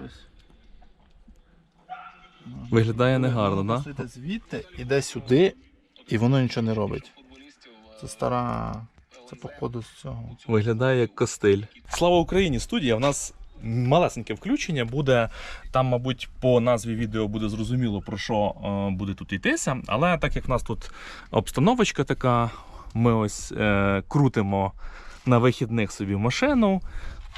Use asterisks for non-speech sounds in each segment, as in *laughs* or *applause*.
щось. Виглядає негарно, так? йде звідти, іде сюди, і воно нічого не робить. Це стара. Це походу з цього. Виглядає як костиль. Слава Україні! Студія. У нас малесеньке включення буде. Там, мабуть, по назві відео буде зрозуміло про що е, буде тут йтися. Але так як в нас тут обстановочка така, ми ось е, крутимо на вихідних собі машину.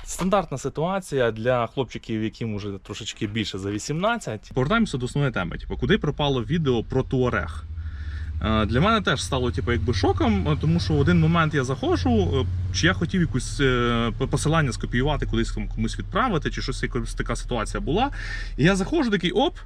Стандартна ситуація для хлопчиків, яким вже трошечки більше за 18. Повертаємося до основної теми. Типу, куди пропало відео про Туарег? Е, Для мене теж стало типу, якби шоком, е, тому що в один момент я заходжу, е, чи я хотів якусь посилання скопіювати, кудись комусь відправити, чи щось якась така ситуація була. І я заходжу, такий оп.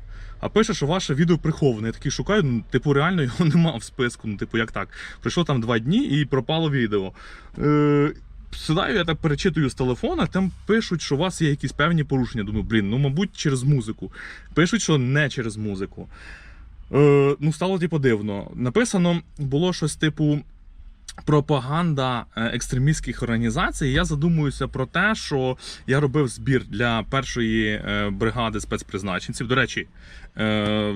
А пише, що ваше відео приховане. Я такий шукаю, ну, типу, реально його *laughs* нема в списку. Ну, типу, як так? Пройшло там два дні і пропало відео. Е, Сідаю, я так перечитую з телефона, там пишуть, що у вас є якісь певні порушення. Думаю, блін, ну мабуть, через музику. Пишуть, що не через музику. Е, ну, стало типу дивно. Написано було щось типу. Пропаганда е, екстремістських організацій. Я задумуюся про те, що я робив збір для першої е, бригади спецпризначенців. До речі,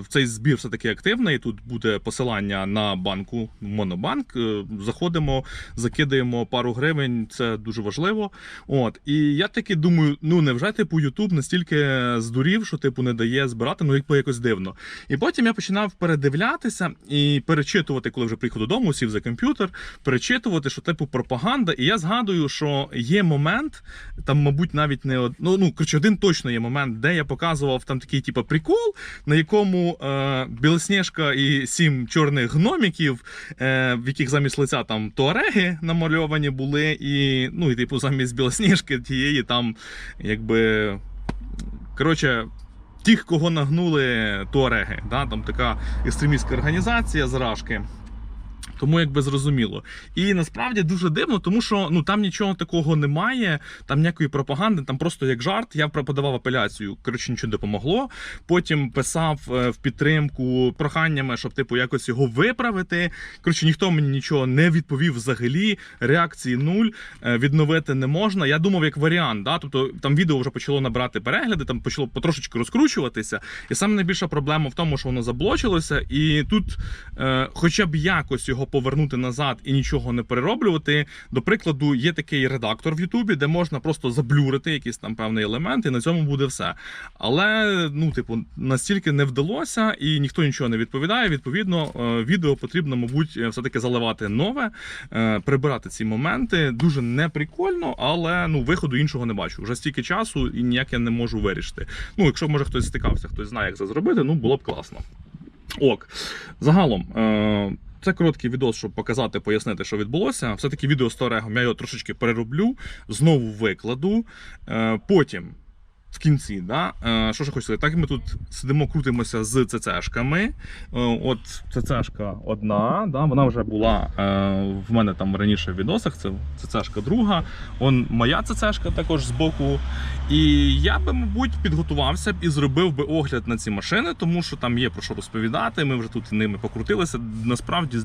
цей збір все таки активний. Тут буде посилання на банку Монобанк. Е, Заходимо, закидаємо пару гривень. Це дуже важливо. От і я таки думаю: ну невже типу Ютуб настільки здурів, що типу не дає збирати? Ну якби якось дивно. І потім я починав передивлятися і перечитувати, коли вже приїхав додому, сів за комп'ютер, перечитувати, що типу пропаганда. І я згадую, що є момент, там, мабуть, навіть не од... ну, ну коротше, один точно є момент, де я показував там такий, типу, прикол, на якому е, Білосніжка і сім чорних гноміків, е, в яких замість лиця там туареги намальовані були, і ну і типу замість білосніжки тієї там, якби. Коротше, тих, кого нагнули туареги. Да? Там така екстремістська організація з Рашки. Тому якби зрозуміло. І насправді дуже дивно, тому що ну там нічого такого немає, там ніякої пропаганди, там просто як жарт. Я подавав апеляцію. Коротше, нічого не допомогло. Потім писав е, в підтримку проханнями, щоб типу якось його виправити. Коротше, ніхто мені нічого не відповів взагалі. Реакції нуль, е, відновити не можна. Я думав, як варіант. Да? Тобто там відео вже почало набирати перегляди, там почало потрошечки розкручуватися. І саме найбільша проблема в тому, що воно заблочилося, і тут, е, хоча б якось його повернути назад і нічого не перероблювати. До прикладу, є такий редактор в Ютубі, де можна просто заблюрити якийсь там певний елемент, і на цьому буде все. Але ну, типу, настільки не вдалося, і ніхто нічого не відповідає. Відповідно, е, відео потрібно, мабуть, все-таки заливати нове, е, прибирати ці моменти. Дуже неприкольно, але ну виходу іншого не бачу. Вже стільки часу і ніяк я не можу вирішити. Ну, якщо може хтось стикався, хтось знає, як це зробити, ну було б класно. Ок, загалом. Е- це короткий відео, щоб показати, пояснити, що відбулося. Все-таки відео з Торегом я його трошечки перероблю, знову викладу. Е, потім, в кінці, да, е, що ж я так ми тут сидимо, крутимося з ЦЦшками. Е, от ЦЦшка одна, да, вона вже була е, в мене там раніше в відосах. Це ЦЦшка друга. Он моя ЦЦшка також збоку. І я би, мабуть, підготувався б і зробив би огляд на ці машини, тому що там є про що розповідати. Ми вже тут ними покрутилися. Насправді з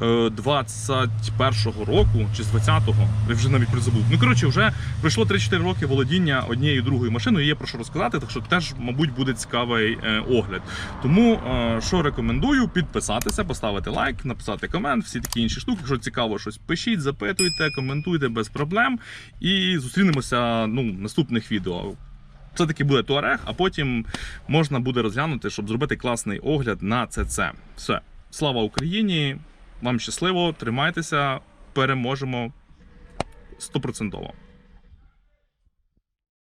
2021 року чи з 20-го, я вже навіть призабув. Ну коротше, вже пройшло 3-4 роки володіння однією другою машиною. Є про що розказати, так що теж, мабуть, буде цікавий е, огляд. Тому е, що рекомендую підписатися, поставити лайк, написати комент, всі такі інші штуки. Якщо цікаво щось, пишіть, запитуйте, коментуйте без проблем. І зустрінемося ну, в наступних відео. Це таки буде туарег, а потім можна буде розглянути, щоб зробити класний огляд на ЦЦ. Все, слава Україні! Вам щасливо, тримайтеся, переможемо стопроцентово.